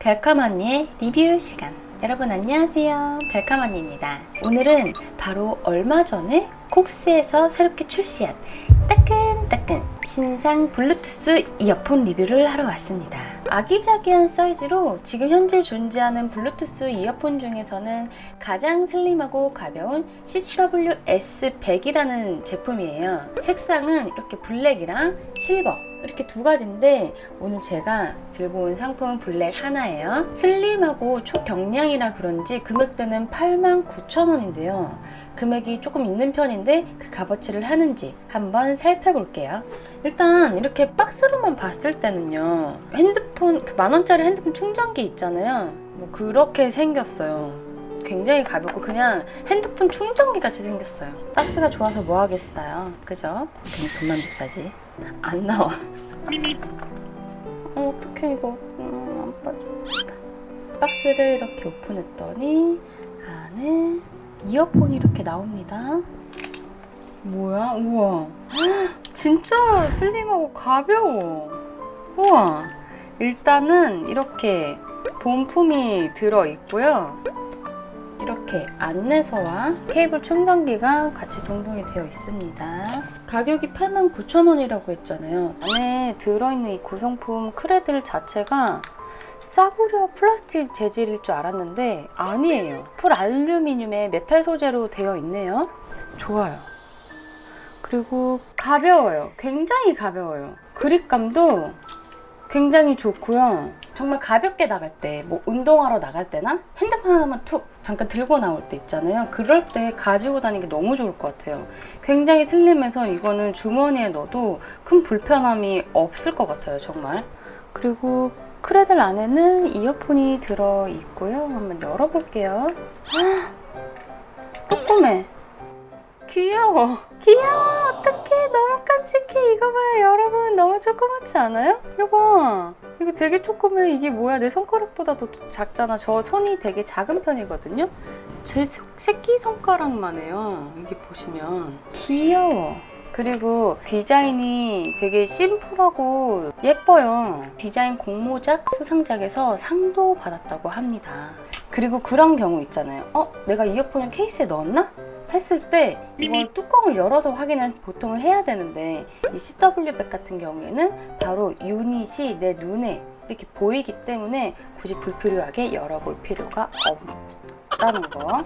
별카머니의 리뷰 시간. 여러분 안녕하세요. 별카머니입니다. 오늘은 바로 얼마 전에 콕스에서 새롭게 출시한 따끈따끈 신상 블루투스 이어폰 리뷰를 하러 왔습니다. 아기자기한 사이즈로 지금 현재 존재하는 블루투스 이어폰 중에서는 가장 슬림하고 가벼운 CWS100이라는 제품이에요. 색상은 이렇게 블랙이랑 실버 이렇게 두 가지인데 오늘 제가 들고 온 상품은 블랙 하나예요. 슬림하고 초경량이라 그런지 금액대는 89,000원인데요. 금액이 조금 있는 편인데 그 값어치를 하는지 한번 살펴볼게요. 일단 이렇게 박스로만 봤을 때는요. 핸드폰 그 만원짜리 핸드폰 충전기 있잖아요. 뭐 그렇게 생겼어요. 굉장히 가볍고 그냥 핸드폰 충전기 같이 생겼어요. 박스가 좋아서 뭐 하겠어요. 그죠? 그냥 돈만 비싸지. 안 나와. 어, 어떡해 이거. 음, 안 빠져. 박스를 이렇게 오픈했더니 안에 이어폰이 이렇게 나옵니다. 뭐야? 우와. 헉, 진짜 슬림하고 가벼워. 우와. 일단은 이렇게 본품이 들어 있고요. 이렇게 안내서와 케이블 충전기가 같이 동봉이 되어 있습니다. 가격이 89,000원이라고 했잖아요. 안에 들어있는 이 구성품 크레들 자체가 싸구려 플라스틱 재질일 줄 알았는데 아니에요. 풀 알루미늄의 메탈 소재로 되어 있네요. 좋아요. 그리고 가벼워요. 굉장히 가벼워요. 그립감도 굉장히 좋고요. 정말 가볍게 나갈 때, 뭐 운동하러 나갈 때나 핸드폰 하나만 툭 잠깐 들고 나올 때 있잖아요. 그럴 때 가지고 다니기 너무 좋을 것 같아요. 굉장히 슬림해서 이거는 주머니에 넣어도 큰 불편함이 없을 것 같아요, 정말. 그리고 크레들 안에는 이어폰이 들어 있고요. 한번 열어볼게요. 헉, 조그매. 귀여워. 귀여워. 어떡해. 너무 깜찍해. 이거 봐요. 여러분. 너무 조그맣지 않아요? 이거 봐. 이거 되게 조그매. 이게 뭐야. 내 손가락보다도 작잖아. 저 손이 되게 작은 편이거든요. 제 새- 새끼 손가락만 해요. 이게 보시면. 귀여워. 그리고 디자인이 되게 심플하고 예뻐요. 디자인 공모작 수상작에서 상도 받았다고 합니다. 그리고 그런 경우 있잖아요. 어? 내가 이어폰을 케이스에 넣었나? 했을 때 이걸 뚜껑을 열어서 확인을 보통 해야 되는데 이 CW100 같은 경우에는 바로 유닛이 내 눈에 이렇게 보이기 때문에 굳이 불필요하게 열어볼 필요가 없다는 거.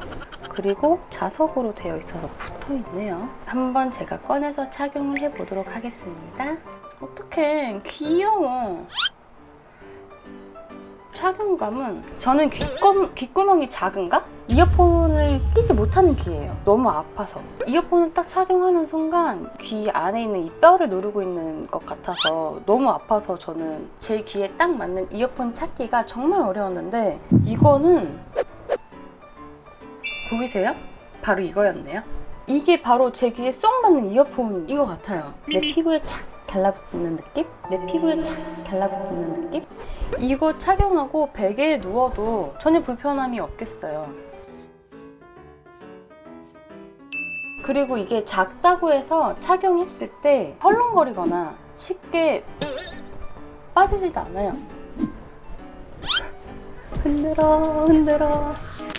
그리고 자석으로 되어 있어서 붙어 있네요. 한번 제가 꺼내서 착용을 해 보도록 하겠습니다. 어떡해. 귀여워. 착용감은 저는 귓구멍, 귓구멍이 작은가? 이어폰을 끼지 못하는 귀예요. 너무 아파서. 이어폰을 딱 착용하는 순간 귀 안에 있는 이 뼈를 누르고 있는 것 같아서 너무 아파서 저는 제 귀에 딱 맞는 이어폰 찾기가 정말 어려웠는데 이거는 보이세요? 바로 이거였네요. 이게 바로 제 귀에 쏙 맞는 이어폰인 것 같아요. 내 피부에 착 달라붙는 느낌? 내 피부에 착 달라붙는 느낌? 이거 착용하고 베개에 누워도 전혀 불편함이 없겠어요. 그리고 이게 작다고 해서 착용했을 때 헐렁거리거나 쉽게 빠지지도 않아요. 흔들어, 흔들어.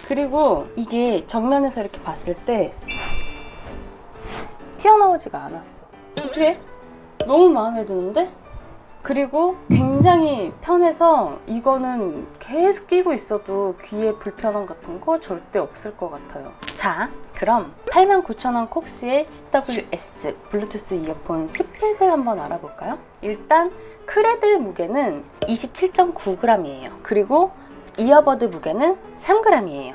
그리고 이게 정면에서 이렇게 봤을 때 튀어나오지가 않았어. 어떻게? 너무 마음에 드는데? 그리고 굉장히 편해서 이거는 계속 끼고 있어도 귀에 불편함 같은 거 절대 없을 것 같아요. 자, 그럼 89,000원 콕스의 CWS 블루투스 이어폰 스펙을 한번 알아볼까요? 일단 크레들 무게는 27.9g이에요. 그리고 이어버드 무게는 3g이에요.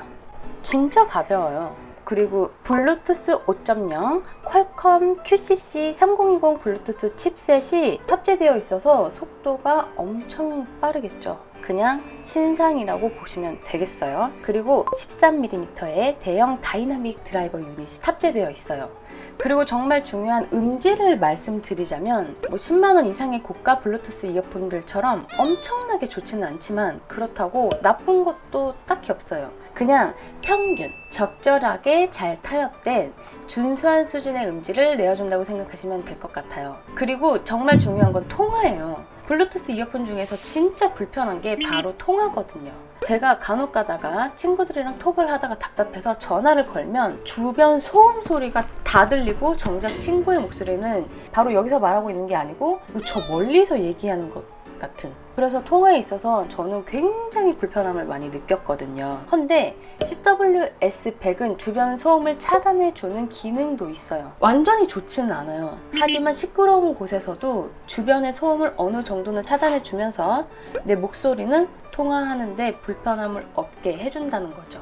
진짜 가벼워요. 그리고 블루투스 5.0 퀄컴 QCC 3020 블루투스 칩셋이 탑재되어 있어서 속도가 엄청 빠르겠죠. 그냥 신상이라고 보시면 되겠어요. 그리고 13mm의 대형 다이나믹 드라이버 유닛이 탑재되어 있어요. 그리고 정말 중요한 음질을 말씀드리자면 뭐 10만 원 이상의 고가 블루투스 이어폰들처럼 엄청나게 좋지는 않지만 그렇다고 나쁜 것도 딱히 없어요. 그냥 평균, 적절하게 잘 타협된 준수한 수준의 음질을 내어준다고 생각하시면 될 것 같아요. 그리고 정말 중요한 건 통화예요. 블루투스 이어폰 중에서 진짜 불편한 게 바로 통화거든요. 제가 간혹 가다가 친구들이랑 톡을 하다가 답답해서 전화를 걸면 주변 소음 소리가 다 들리고 정작 친구의 목소리는 바로 여기서 말하고 있는 게 아니고 저 멀리서 얘기하는 것 같은 그래서 통화에 있어서 저는 굉장히 불편함을 많이 느꼈거든요. 헌데 CWS100은 주변 소음을 차단해주는 기능도 있어요. 완전히 좋지는 않아요. 하지만 시끄러운 곳에서도 주변의 소음을 어느 정도는 차단해주면서 내 목소리는 통화하는데 불편함을 없게 해준다는 거죠.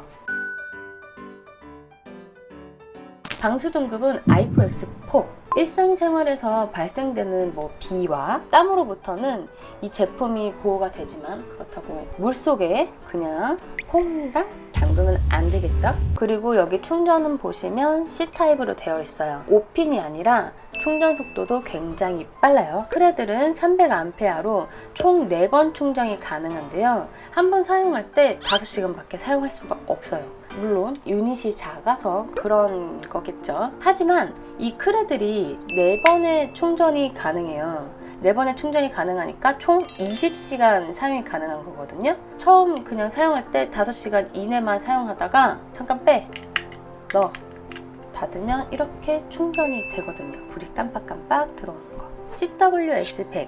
방수 등급은 i4X4. 일상생활에서 발생되는 뭐 비와 땀으로부터는 이 제품이 보호가 되지만 그렇다고 물속에 그냥 퐁당 담그면 안 되겠죠? 그리고 여기 충전은 보시면 C타입으로 되어 있어요. 5핀이 아니라 충전 속도도 굉장히 빨라요. 크레들은 300A로 총 4번 충전이 가능한데요. 한 번 사용할 때 5시간밖에 사용할 수가 없어요. 물론 유닛이 작아서 그런 거겠죠. 하지만 이 크레들이 4번의 충전이 가능해요. 4번의 충전이 가능하니까 총 20시간 사용이 가능한 거거든요. 처음 그냥 사용할 때 5시간 이내만 사용하다가 잠깐 빼! 넣어! 닫으면 이렇게 충전이 되거든요. 불이 깜빡깜빡 들어오는 거. CWS100.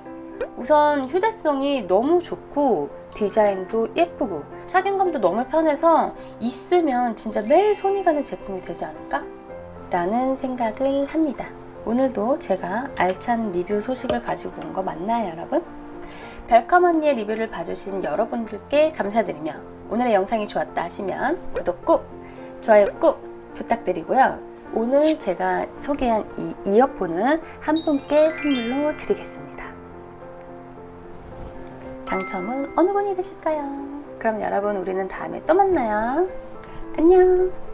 우선 휴대성이 너무 좋고 디자인도 예쁘고 착용감도 너무 편해서 있으면 진짜 매일 손이 가는 제품이 되지 않을까? 라는 생각을 합니다. 오늘도 제가 알찬 리뷰 소식을 가지고 온 거 맞나요, 여러분? 별컴 언니의 리뷰를 봐주신 여러분들께 감사드리며 오늘의 영상이 좋았다 하시면 구독 꾹, 좋아요 꾹 부탁드리고요. 오늘 제가 소개한 이 이어폰을 한 분께 선물로 드리겠습니다. 당첨은 어느 분이 되실까요? 그럼 여러분 우리는 다음에 또 만나요. 안녕.